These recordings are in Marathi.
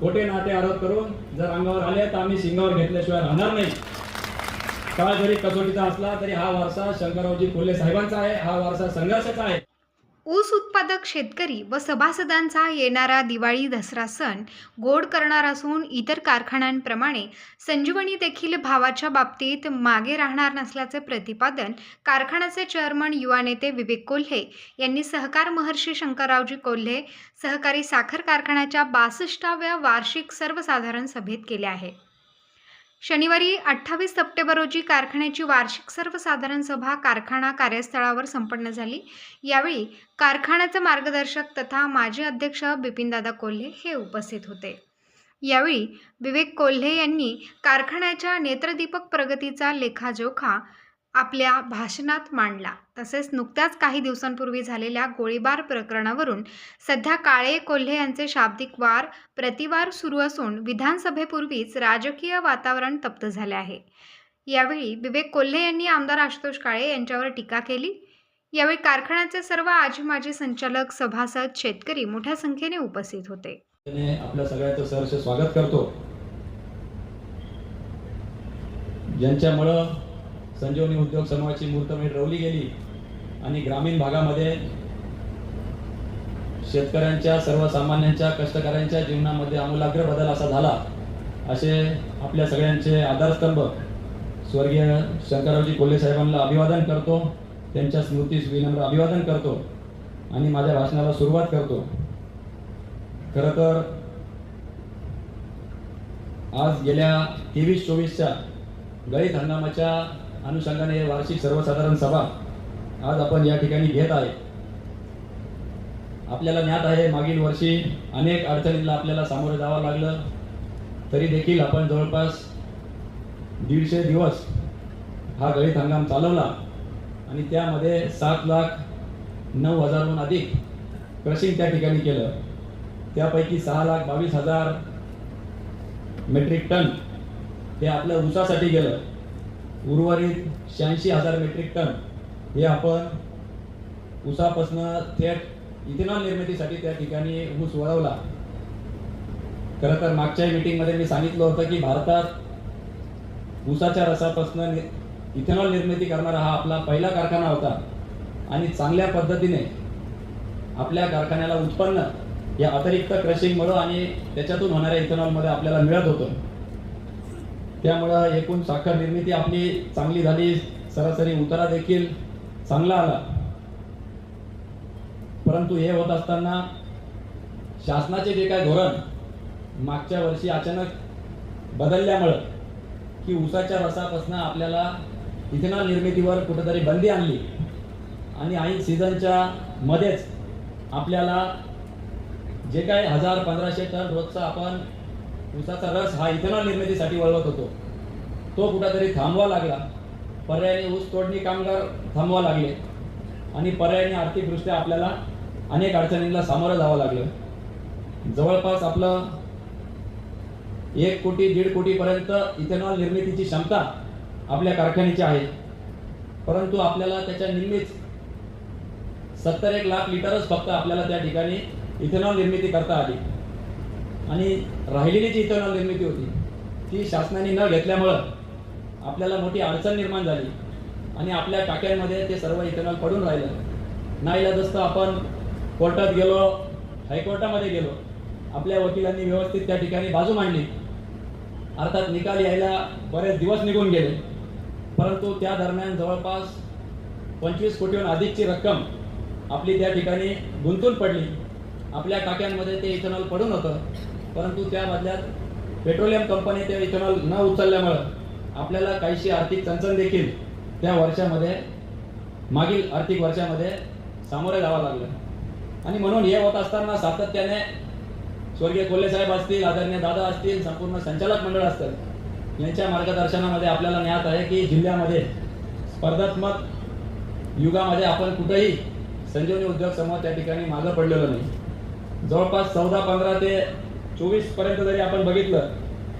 खोटे नाटे आरोप करून जर अंगावर आले तर आम्ही शिंगावर घेतल्याशिवाय राहणार नाही. काळ जरी कसोटीचा असला तरी हा वारसा शंकररावजी कोल्हे साहेबांचा आहे हा वारसा संघर्षाचा आहे. ऊस उत्पादक शेतकरी व सभासदांचा येणारा दिवाळी दसरा सण गोड करणार असून इतर कारखान्यांप्रमाणे संजीवनी देखील भावाच्या बाबतीत मागे राहणार नसल्याचे प्रतिपादन कारखान्याचे चेअरमन युवा नेते विवेक कोल्हे यांनी सहकार महर्षी शंकररावजी कोल्हे सहकारी साखर कारखान्याच्या बासष्टाव्या वार्षिक सर्वसाधारण सभेत केले आहे. शनिवारी अठ्ठावीस सप्टेंबर रोजी कारखान्याची वार्षिक सर्वसाधारण सभा कारखाना कार्यस्थळावर संपन्न झाली. यावेळी कारखान्याचे मार्गदर्शक तथा माजी अध्यक्ष बिपिनदादा कोल्हे हे उपस्थित होते. यावेळी विवेक कोल्हे यांनी कारखान्याच्या नेत्रदीपक प्रगतीचा लेखाजोखा आपल्या भाषणात मांडला. तसेच नुकत्याच काही दिवसांपूर्वी झालेल्या गोळीबार प्रकरणावरून सध्या काळे कोल्हे यांचे शाब्दिक वार प्रतिवार सुरू असून विधानसभेपूर्वीच राजकीय वातावरण तप्त झाले आहे. यावेळी विवेक कोल्हे यांनी आमदार आशुतोष काळे यांच्यावर टीका केली. यावेळी कारखान्याचे सर्व आजी माजी संचालक सभासद शेतकरी मोठ्या संख्येने उपस्थित होते. आपल्या सगळ्यांचं सहर्ष स्वागत करतो. ज्यांच्यामुळं संजीवनी उद्योग समूहाची मूर्तमेढ रवली गेली आणि ग्रामीण भागामध्ये शेतकऱ्यांच्या सर्वसामान्यांच्या कष्टकऱ्यांच्या जीवनामध्ये आमूलाग्र बदल असा झाला. असे आपल्या सगळ्यांचे आधारस्तंभ स्वर्गीय शंकररावजी कोल्हे साहेबांना अभिवादन करतो. त्यांच्या स्मृतीस विनम्र अभिवादन करतो आणि माझ्या भाषणाला सुरुवात करतो. खरं तर आज गेल्या तेवीस चोवीसच्या गळीत हंगामाच्या अनुषंगाने वार्षिक सर्वसाधारण सभा आज आपण या ठिकाणी घेत आहे. आपल्याला ज्ञात आहे मागील वर्षी अनेक अडचणींना आपल्याला सामोरं जावं लागलं. तरी देखील आपण जवळपास दीडशे दिवस हा गळीत हंगाम चालवला आणि त्यामध्ये सात लाख नऊ हजारहून अधिक क्रशिंग त्या ठिकाणी केलं. त्यापैकी सहा लाख बावीस हजार मेट्रिक टन हे आपल्या ऊसासाठी गेलं. उर्वरित शहाऐंशी हजार मेट्रिक टन हे आपण ऊसापासनं थेट इथेनॉल निर्मितीसाठी त्या ठिकाणी ऊस वळवला. खरं तर मागच्या मीटिंगमध्ये मी सांगितलं होतं की भारतात ऊसाच्या रसापासून इथेनॉल निर्मिती करणारा हा आपला पहिला कारखाना होता आणि चांगल्या पद्धतीने आपल्या कारखान्याला उत्पन्न या अतिरिक्त क्रशिंगमुळं आणि त्याच्यातून होणाऱ्या इथेनॉलमध्ये आपल्याला मिळत होतं. त्यामुळं एकूण साखर निर्मिती आपली चांगली झाली. सरासरी उतारा देखील चांगला आला. परंतु हे होत असताना शासनाचे जे काय धोरण मागच्या वर्षी अचानक बदलल्यामुळं की ऊसाच्या रसापासून आपल्याला इथेनॉल निर्मितीवर कुठेतरी बंदी आणली. आणि ऐन सीझनच्या मध्येच आपल्याला जे काय हजार पंधराशे टन रोजचा आपण ऊसाचा रस हा इथेनॉल निर्मितीसाठी वळवत होतो. तो कुठेतरी थांबवा लागला. पर्यायाने ऊस तोडणी कामगार थांबवा लागले. आणि पर्यायाने आर्थिकदृष्ट्या आपल्याला अनेक अडचणींना सामोरं जावं लागलं. जवळपास आपलं एक कोटी दीड कोटीपर्यंत इथेनॉल निर्मितीची क्षमता आपल्या कारखान्याची आहे. परंतु आपल्याला त्याच्या निम्मीच सत्तर एक लाख लिटरच फक्त आपल्याला त्या ठिकाणी इथेनॉल निर्मिती करता आली. आणि राहिलेली जी इथेनॉल निर्मिती होती ती शासनाने न घेतल्यामुळं आपल्याला मोठी अडचण निर्माण झाली. आणि आपल्या टाक्यांमध्ये ते सर्व इथेनॉल पडून राहिलं. जसं आपण कोर्टात गेलो हायकोर्टामध्ये गेलो आपल्या वकिलांनी व्यवस्थित त्या ठिकाणी बाजू मांडली. अर्थात निकाल यायला बरेच दिवस निघून गेले. परंतु त्या दरम्यान जवळपास पंचवीस कोटीहून अधिकची रक्कम आपली त्या ठिकाणी गुंतून पडली. आपल्या टाक्यांमध्ये ते इथेनॉल पडून होतं. परंतु त्या बदल्यात पेट्रोलियम कंपनी ते इथेनॉल न उचलल्यामुळं आपल्याला काहीशी आर्थिक चणचण देखील त्या वर्षामध्ये मागील आर्थिक वर्षामध्ये सामोरे जावं लागलं. आणि म्हणून हे होत असताना सातत्याने स्वर्गीय कोल्हे साहेब असतील आदरणीय दादा असतील संपूर्ण संचालक मंडळ असतं यांच्या मार्गदर्शनामध्ये आपल्याला ज्ञात आहे की जिल्ह्यामध्ये स्पर्धात्मक युगामध्ये आपण कुठेही संजीवनी उद्योग समूह त्या ठिकाणी मागं पडलेलो नाही. जवळपास चौदा पंधरा ते चोवीसपर्यंत जरी आपण बघितलं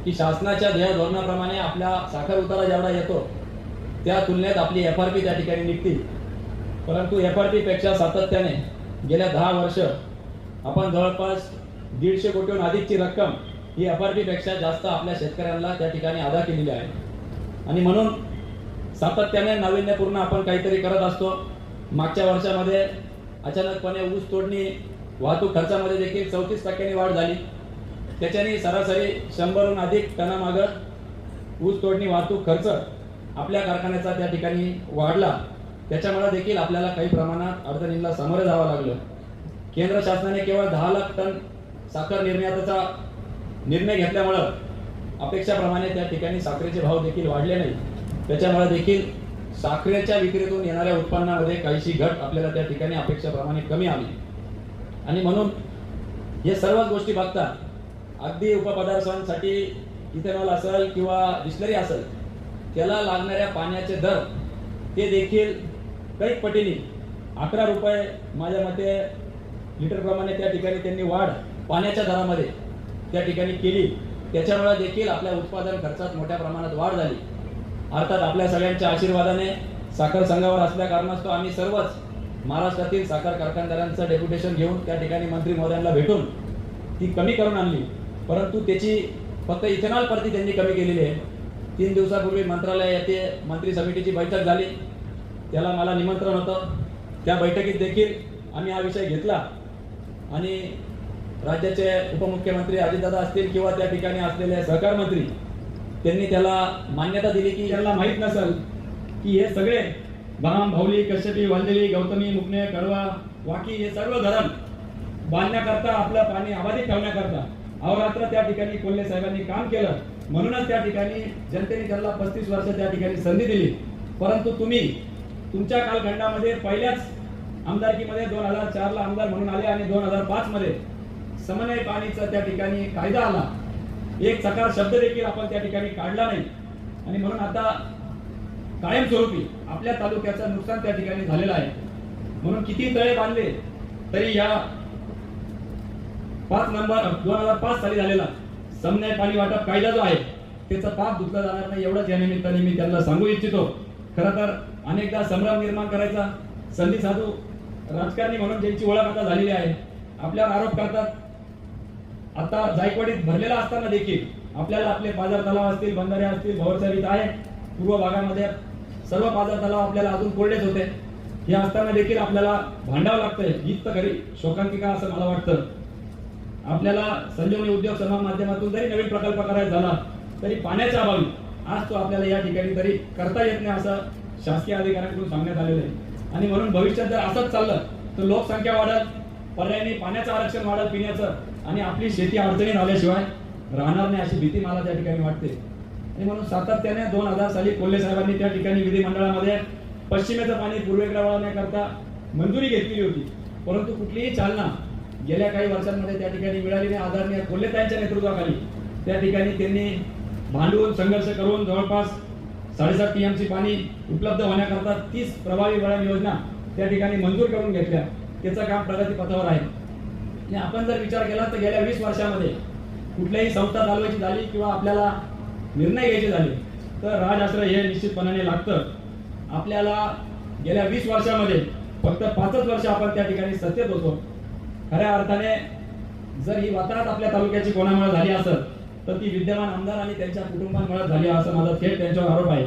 की शासनाच्या ध्येय धोरणाप्रमाणे आपल्या साखर उतारा जेवढा येतो त्या तुलनेत आपली एफ आर पी त्या ठिकाणी निघते परंतु एफ आरपेक्षा सातत्याने गेल्या दहा वर्ष आपण जवळपास दीडशे कोटीहून अधिकची रक्कम ही एफ आरपेक्षा जास्त आपल्या शेतकऱ्यांना त्या ठिकाणी अदा केलेली आहे. आणि म्हणून सातत्याने नाविन्यपूर्ण आपण काहीतरी करत असतो. मागच्या वर्षामध्ये अचानकपणे ऊस तोडणी वाहतूक खर्चामध्ये देखील चौतीस टक्क्यांनी वाढ झाली. त्याच्याने सरासरी शंभरहून अधिक टनामागं ऊस तोडणी वाहतूक खर्च आपल्या कारखान्याचा त्या ठिकाणी वाढला. त्याच्यामुळे देखील आपल्याला काही प्रमाणात अडचणींना सामोरे जावं लागलं. केंद्र शासनाने केवळ दहा लाख टन साखर निर्यातीचा निर्णय घेतल्यामुळं अपेक्षाप्रमाणे त्या ठिकाणी साखरेचे भाव देखील वाढले नाही. त्याच्यामुळे देखील साखरेच्या विक्रीतून येणाऱ्या उत्पन्नामध्ये काहीशी घट आपल्याला त्या ठिकाणी अपेक्षाप्रमाणे कमी आली. आणि म्हणून हे सर्वच गोष्टी बघता अगदी उपपदार्थांसाठी इथेनॉल असेल किंवा डिस्लरी असेल त्याला लागणाऱ्या पाण्याचे दर ते देखील कैक पटीने अकरा रुपये माझ्या मते लिटरप्रमाणे त्या ठिकाणी त्यांनी वाढ पाण्याच्या दरामध्ये त्या ठिकाणी केली. त्याच्यामुळे देखील आपल्या उत्पादन खर्चात मोठ्या प्रमाणात वाढ झाली. अर्थात आपल्या सगळ्यांच्या आशीर्वादाने साखर संघावर असल्या कारणास्तव आम्ही सर्वच महाराष्ट्रातील साखर कारखानदारांचं डेप्युटेशन घेऊन त्या ठिकाणी मंत्री महोदयांना भेटून ती कमी करून आणली. परंतु त्याची फक्त इथेनॉल परती त्यांनी कमी केलेली आहे. तीन दिवसापूर्वी मंत्रालय येथे मंत्री समितीची बैठक झाली. त्याला मला निमंत्रण होतं. त्या बैठकीत देखील आम्ही हा विषय घेतला. आणि राज्याचे उपमुख्यमंत्री अजितदादा असतील किंवा त्या ठिकाणी असलेले सहकार मंत्री त्यांनी त्याला मान्यता दिली की याला माहीत नसेल की हे सगळे बाम भाऊली कश्यपी वालदेवी गौतमी मुकणे कडवा वाकी हे सर्व धरण बांधण्याकरता आपलं पाणी अबाधित ठेवण्याकरता अहोरात्र त्या ठिकाणी कोल्हे साहेबांनी काम केलं. म्हणूनच त्या ठिकाणी जनतेने त्यांना पस्तीस वर्ष त्या ठिकाणी संधी दिली. परंतु तुम्ही तुमच्या कालखंडामध्ये पहिल्याच आमदारकीमध्ये दोन हजार चारला आमदार म्हणून आले आणि दोन हजार पाच मध्ये समन्वय पाणीचा त्या ठिकाणी कायदा आला. एक सकार शब्द देखील आपण त्या ठिकाणी काढला नाही. आणि म्हणून आता कायमस्वरूपी आपल्या तालुक्याचं नुकसान त्या ठिकाणी झालेलं आहे. म्हणून किती तळे बांधले तरी या पाच नंबर दोन हजार पाच साली झालेला समन्याय पाणी वाटप कायदा जो आहे त्याचा पाप धुतला जाणार नाही एवढंच या निमित्ताने मी त्यांना सांगू इच्छितो. खरं तर अनेकदा संभ्रम निर्माण करायचा संधी साधू राजकारणी म्हणून ज्यांची ओळख आता झालेली आहे आपल्यावर आरोप करतात. आता जायकवाडीत भरलेला असताना देखील आपल्याला आपले बाजार तलाव असतील बंधारे असतील भवरचरीत आहे पूर्व भागामध्ये सर्व बाजार तलाव आपल्याला अजून कोरडेच होते. हे असताना देखील आपल्याला भांडावं लागतंय. हीच तर खरी शोकांतिका असं मला वाटतं. आपल्याला संजीवनी उद्योग समूह माध्यमातून जरी नवीन प्रकल्प करायचा झाला तरी पाण्याच्या अभावी आज तो आपल्याला या ठिकाणी तरी करता येत नाही असं शासकीय अधिकाऱ्यांकडून सांगण्यात आलेलं आहे. आणि म्हणून भविष्यात जर असंच चाललं तर लोकसंख्या वाढत पर्यायाने पाण्याचं आरक्षण वाढत पिण्याचं आणि आपली शेती अडचणी आल्याशिवाय राहणार नाही अशी भीती मला त्या ठिकाणी वाटते. आणि म्हणून सातत्याने दोन हजार साली कोल्हे साहेबांनी त्या ठिकाणी विधिमंडळामध्ये पश्चिमेचं पाणी पूर्वेकडे वळवण्याकरता मंजुरी घेतलेली होती. परंतु कुठलीही चालना गेल्या काही वर्षांमध्ये त्या ठिकाणी मिळाली नाही आदरणीय कोल्हेताईंच्या नेतृत्वाखाली त्या ठिकाणी त्यांनी भांडून संघर्ष करून जवळपास साडेसात टीएमसी पाणी उपलब्ध होण्याकरता तीस प्रभावी वळण योजना त्या ठिकाणी मंजूर करून घेतल्या. त्याचं काम प्रगतीपथावर आहे. आणि आपण जर विचार केला तर गेल्या वीस वर्षामध्ये कुठल्याही संस्था चालवायची झाली किंवा आपल्याला निर्णय घ्यायचे झाले तर राजआश्रय हे निश्चितपणाने लागतं. आपल्याला गेल्या वीस वर्षामध्ये फक्त पाचच वर्ष आपण त्या ठिकाणी सत्तेत होतो. खऱ्या अर्थाने जर ही वाताहत आपल्या तालुक्याची कोणामुळे झाली असेल तर ती विद्यमान आमदार आणि त्यांच्या कुटुंबांमुळे झाली असं माझा थेट त्यांच्यावर आरोप आहे.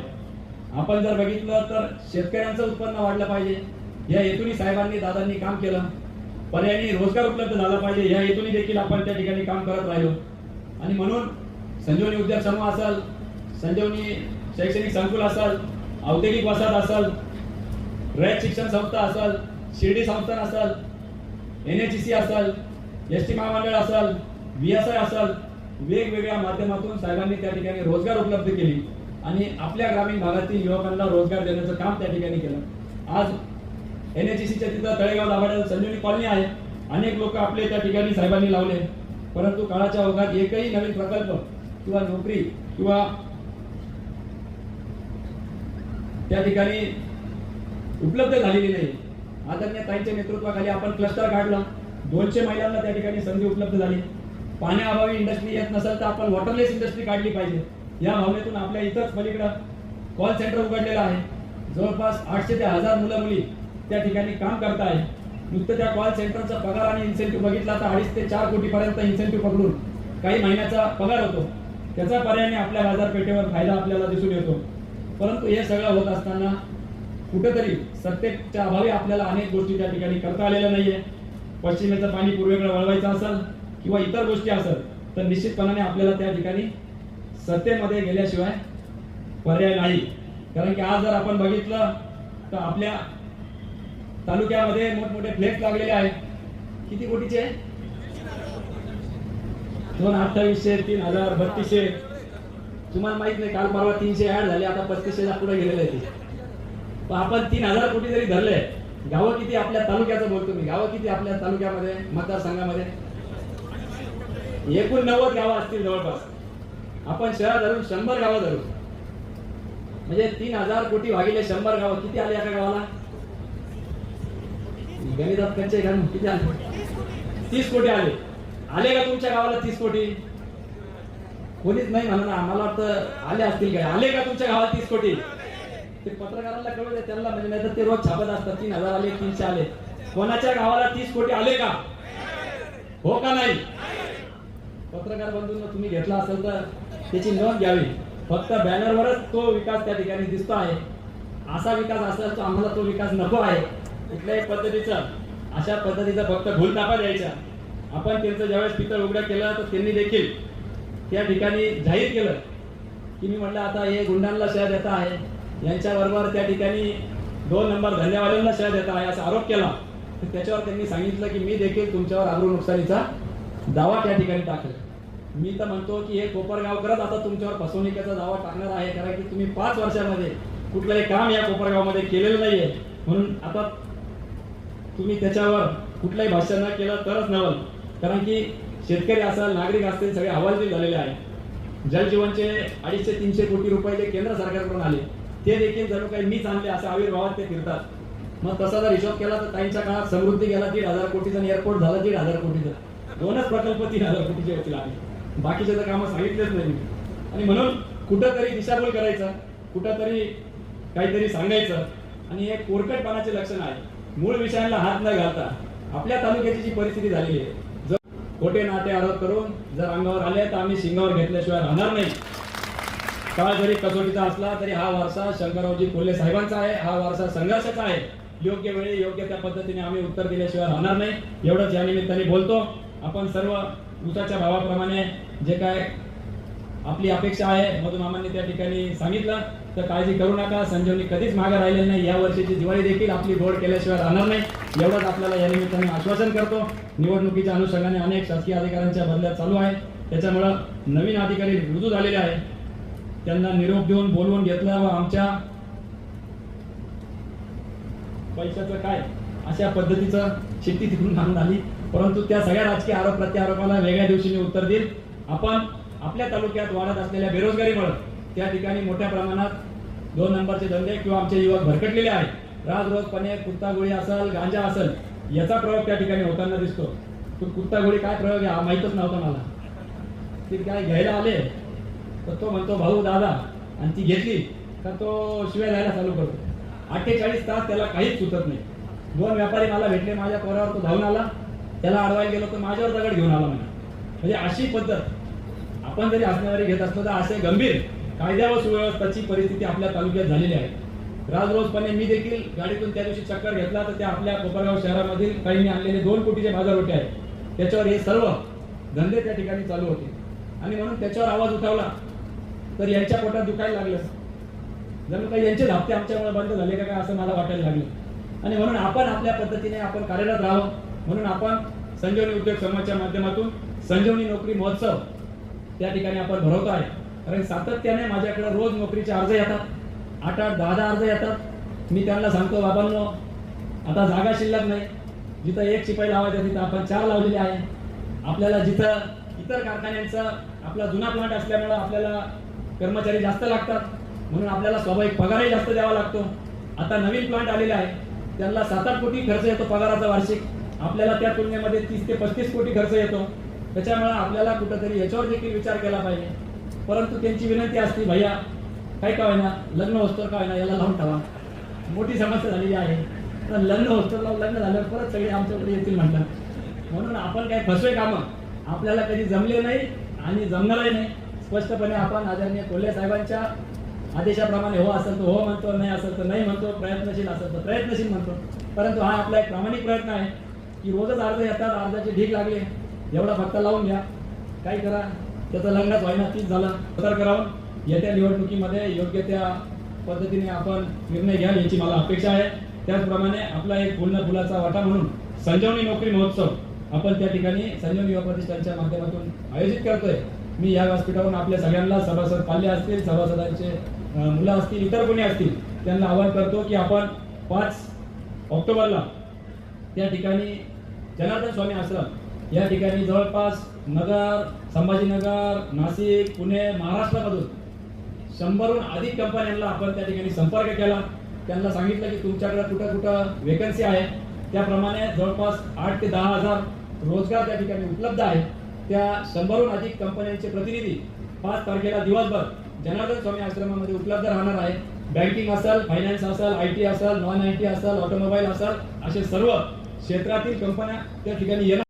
आपण जर बघितलं तर शेतकऱ्यांचं उत्पन्न वाढलं पाहिजे. या हेतूने साहेबांनी दादांनी काम केलं. पर्यायी रोजगार उपलब्ध झाला पाहिजे. या हेतूने देखील आपण त्या ठिकाणी काम करत राहिलो. आणि म्हणून संजीवनी उद्योग समूह असेल संजीवनी शैक्षणिक संकुल असेल औद्योगिक वसाहत असेल रयत शिक्षण संस्था असल शिर्डी संस्थान असल एन एच सी असेल एस टी महामंडळ असल व्ही एस आय वेगवेगळ्या माध्यमातून साहेबांनी त्या ठिकाणी रोजगार उपलब्ध केली आणि आपल्या ग्रामीण भागातील युवकांना रोजगार देण्याचं काम त्या ठिकाणी केलं. आज एन एच सीच्या तिथं तळेगाव दाभाड्यात संजीवनी कॉलनी आहे. अनेक लोक आपले त्या ठिकाणी साहेबांनी लावले. परंतु काळाच्या ओघात एकही नवीन प्रकल्प किंवा नोकरी किंवा त्या ठिकाणी उपलब्ध झालेली नाही. आदरणीय ताईंच्या नेतृत्वाखाली आपण क्लस्टर काढला. दोनशे महिलांना त्या ठिकाणी संधी उपलब्ध झाली. पाण्याअभावी इंडस्ट्री येत नसेल तर आपण वॉटरलेस इंडस्ट्री काढली पाहिजे. या भावनेतून आपल्या इथंच पलीकडं कॉल सेंटर उघडलेलं आहे. जवळपास आठशे ते हजार मुलं मुली त्या ठिकाणी काम करत आहे नुसतं त्या कॉल सेंटरचा पगार आणि इन्सेंटिव्ह बघितला तर अडीच ते चार कोटीपर्यंत इन्सेंटिव्ह पकडून काही महिन्याचा पगार होतो. त्याचा पर्यायाने आपल्या बाजारपेठेवर फायदा आपल्याला दिसून येतो. परंतु हे सगळं होत असताना कुठेतरी सत्तेच्या अभावी आपल्याला अनेक गोष्टी त्या ठिकाणी करता आलेल्या नाहीये. पश्चिमेचं पाणी पूर्वेकडे वळवायचं असेल किंवा इतर गोष्टी असेल तर निश्चितपणाने आपल्याला त्या ठिकाणी सत्तेमध्ये गेल्याशिवाय पर्याय नाही. कारण की आज जर आपण बघितलं तर आपल्या तालुक्यामध्ये मोठमोठे फ्लेक्स लागलेले आहेत. किती कोटीचे? दोन अठ्ठावीसशे तीन हजार बत्तीसशे. तुम्हाला माहीत नाही काल परवा तीनशे ऍड झाले आता पस्तीसशे पुढे गेलेले आहे आपण तीन हजार कोटी जरी धरले गावं किती आपल्या तालुक्याचं बोलतो मी. गावं किती आपल्या तालुक्यामध्ये मतदारसंघामध्ये? एकूण नव्वद गावं असतील जवळपास. आपण शहर धरून शंभर गावं धरू. म्हणजे तीन हजार कोटी भागिले शंभर गावं. किती आले एका गावाला? गणितात कच्चे घालून किती आले? तीस कोटी आले. आले का तुमच्या गावाला तीस कोटी? कोणीच नाही म्हणा आम्हाला वाटतं आले असतील काय आले का तुमच्या गावाला तीस कोटी? ते पत्रकारांना कळू दे त्यांना म्हणजे नाही तर ते रोज छापत असतात. तीन हजार आले तीनशे आले. कोणाच्या गावाला तीस कोटी आले का? हो का नाही? पत्रकार बंधूंना तुम्ही घेतला असेल तर त्याची नोंद घ्यावी. फक्त बॅनरवरच तो विकास त्या ठिकाणी दिसतो आहे. असा विकास असल्यास तर आम्हाला तो विकास नको आहे. कुठल्याही पद्धतीचा अशा पद्धतीचा फक्त भूल नापा द्यायचा. आपण त्यांचं ज्यावेळेस पितळ उघडं केलं तर त्यांनी देखील त्या ठिकाणी जाहीर केलं. की मी म्हटलं आता हे गुंडांना शहर देता आहे. यांच्याबरोबर त्या ठिकाणी दोन नंबर धन्यवादांना शह देता आहे असा आरोप केला. तर त्याच्यावर त्यांनी सांगितलं की मी देखील तुमच्यावर आबरू नुकसानीचा दावा त्या ठिकाणी टाकला. मी तर म्हणतो की हे कोपरगावकरच आता तुमच्यावर फसवणुकीचा दावा टाकणार आहे कारण की तुम्ही पाच वर्षामध्ये कुठलंही काम या कोपरगावमध्ये केलेलं नाहीये. म्हणून आता तुम्ही त्याच्यावर कुठलंही भाष्य न केलं तरच नवल कारण की शेतकरी असाल नागरिक असतील सगळे हवालदिल झालेले आहे जलजीवनचे अडीचशे तीनशे कोटी रुपये जे केंद्र सरकारकडून आले. ते देखील जणू काही मीच आणले असं आविर्भावात ते फिरतात. मग तसा जर हिशोब केला तर ताईंच्या काळात समृद्धी गेला दीड हजार कोटीचा एअरपोर्ट झाला दीड हजार कोटीचा. दोनच प्रकल्प तीन हजार कोटीचे होतील आम्ही. बाकीचे तर कामं सांगितलेच नाही मी. आणि म्हणून कुठंतरी दिशाभूल करायचं कुठंतरी काहीतरी सांगायचं. आणि हे कोरकटपणाचे लक्षण आहे. मूळ विषयांना हात न घालता आपल्या तालुक्याची जी परिस्थिती झालेली आहे जर खोटे नाते आरोप करून जर अंगावर आले तर आम्ही शिंगावर घेतल्याशिवाय राहणार नाही. काळ जरी कसोटीचा असला तरी हा वारसा शंकररावजी कोल्हे साहेबांचा आहे. हा वारसा संघर्षाचा आहे. योग्य वेळी योग्य त्या पद्धतीने आम्ही उत्तर दिल्याशिवाय राहणार नाही. एवढंच या निमित्ताने बोलतो. आपण सर्व उसाच्या भावाप्रमाणे जे काय आपली अपेक्षा आहे मधू मामांनी त्या ठिकाणी सांगितलं तर काळजी करू नका. संजीवनी कधीच मागे राहिले नाही. या वर्षीची दिवाळी देखील आपली गोड केल्याशिवाय राहणार नाही. एवढंच आपल्याला या निमित्ताने आश्वासन करतो. निवडणुकीच्या अनुषंगाने अनेक शासकीय अधिकाऱ्यांच्या बदल्या चालू आहे. त्याच्यामुळं नवीन अधिकारी रुजू झालेले आहे. त्यांना निरोप देऊन बोलवून घेतला व आमच्या पैशाचं काय? अशा पद्धतीचं शेती तिकडून आणून आली. परंतु त्या सगळ्या राजकीय आरोप प्रत्यारोपाला वेगळ्या दिवशी मी उत्तर देईल आपण आपल्या तालुक्यात वाढत असलेल्या बेरोजगारीमुळे त्या ठिकाणी मोठ्या प्रमाणात दोन नंबरचे धंदे किंवा आमचे युवक भरकटलेले आहेत. राज रोजपणे कुत्ता गोळी असेल गांजा असेल याचा प्रयोग त्या ठिकाणी होताना दिसतो. तो कुत्ता गोळी काय प्रयोग आहे हा माहीतच नव्हता मला. ते काय घ्यायला आले? तर तो म्हणतो भाऊ दादा. आणि ती घेतली. तर तो शिवाय जायला चालू करतो. अठ्ठेचाळीस तास त्याला काहीच सुचत नाही. दोन व्यापारी मला भेटले माझ्या पोरावर तो धावून आला. त्याला अडवायला गेलो तर माझ्यावर दगड घेऊन आला म्हणे. म्हणजे अशी पद्धत. आपण जरी आसनावारी घेत असतो तर असे गंभीर कायद्या व सुव्यवस्थाची परिस्थिती आपल्या तालुक्यात झालेली आहे. राजरोजपणे मी देखील गाडीतून त्या दिवशी चक्कर घेतला तर त्या आपल्या कोपरगाव शहरामधील काहींनी आणलेले दोन कोटीचे बाजारपेठे आहेत. त्याच्यावर हे सर्व धंदे त्या ठिकाणी चालू होते. आणि म्हणून त्याच्यावर आवाज उठवला. तर यांच्या पोटात दुखायला लागलं. जणू काही यांचे धापते आमच्यामुळे बंद झाले का काय असं मला वाटायला लागलं. आणि म्हणून आपण आपल्या पद्धतीने आपण कार्यरत राहावं. म्हणून आपण संजीवनी उद्योग समूहाच्या माध्यमातून संजीवनी नोकरी महोत्सव त्या ठिकाणी आपण भरवतो आहे. कारण सातत्याने माझ्याकडे रोज नोकरीचे अर्ज येतात. आठ आठ दहा दहा अर्ज येतात. मी त्यांना सांगतो बाबांनो आता जागा शिल्लक नाही. जिथं एक शिपाई लावायचा तिथं आपण चार लावलेले आहे. आपल्याला जिथं इतर कारखान्यांचा आपला जुना प्लांट असल्यामुळं आपल्याला कर्मचारी जास्त लागतात म्हणून आपल्याला स्वाभाविक पगारही जास्त द्यावा लागतो. आता नवीन प्लांट आलेले आहे त्यांना सात आठ कोटी खर्च येतो पगाराचा वार्षिक. आपल्याला त्या तुलनेमध्ये तीस ते पस्तीस कोटी खर्च येतो. त्याच्यामुळे आपल्याला कुठंतरी याच्यावर देखील विचार केला पाहिजे. परंतु त्यांची विनंती असते भैया काय का होईना लग्न होस्तर का होईना याला लावून ठेवा. मोठी समस्या झालेली आहे. तर लग्न होस्तोर लग्न झाल्यावर परत सगळे आमच्याकडे येतील म्हणतात. म्हणून आपण काय फसवे कामं आपल्याला कधी जमले नाही आणि जमणारही नाही. स्पष्टपणे आपण आदरणीय कोल्हे साहेबांच्या आदेशाप्रमाणे हो असेल तर हो म्हणतो नाही असेल तर नाही म्हणतो प्रयत्नशील असेल तर प्रयत्नशील म्हणतो. परंतु हा आपला एक प्रामाणिक प्रयत्न आहे की रोजच अर्ज येतात अर्जाची ढीक लागली एवढा फक्त लावून घ्या. काय करा? त्याचा लग्नच व्हायना तीच झालं. सतर्क करावं. येत्या निवडणुकीमध्ये योग्य त्या पद्धतीने आपण निर्णय घ्याल याची मला अपेक्षा आहे. त्याचप्रमाणे आपला एक फुलना फुलाचा वाटा म्हणून संजीवनी नोकरी महोत्सव आपण त्या ठिकाणी संजीवनी युवा प्रतिष्ठानच्या माध्यमातून आयोजित करतोय. मी या व्यासपीठावरून आपल्या सगळ्यांना सभासद पाल्य असतील सभासदांचे मुलं असतील इतर कोणी असतील त्यांना आवाहन करतो की आपण पाच ऑक्टोबरला त्या ठिकाणी जनार्दन स्वामी आश्रम या ठिकाणी जवळपास नगर संभाजीनगर नाशिक पुणे महाराष्ट्रामधून शंभरहून अधिक कंपन्यांना आपण त्या ठिकाणी संपर्क केला. त्यांना सांगितलं की तुमच्याकडे कुठं कुठं वेकन्सी आहे. त्याप्रमाणे जवळपास आठ ते दहा हजार रोजगार त्या ठिकाणी उपलब्ध आहे त्या शंभरहून अधिक कंपन्यांचे प्रतिनिधी पाच तारखेला दिवसभर जनार्दन स्वामी आश्रमामध्ये उपलब्ध राहणार आहे बँकिंग असाल फायनान्स असेल आय टी असेल नॉन आय टी असेल ऑटोमोबाईल असेल असे सर्व क्षेत्रातील कंपन्या त्या ठिकाणी येणार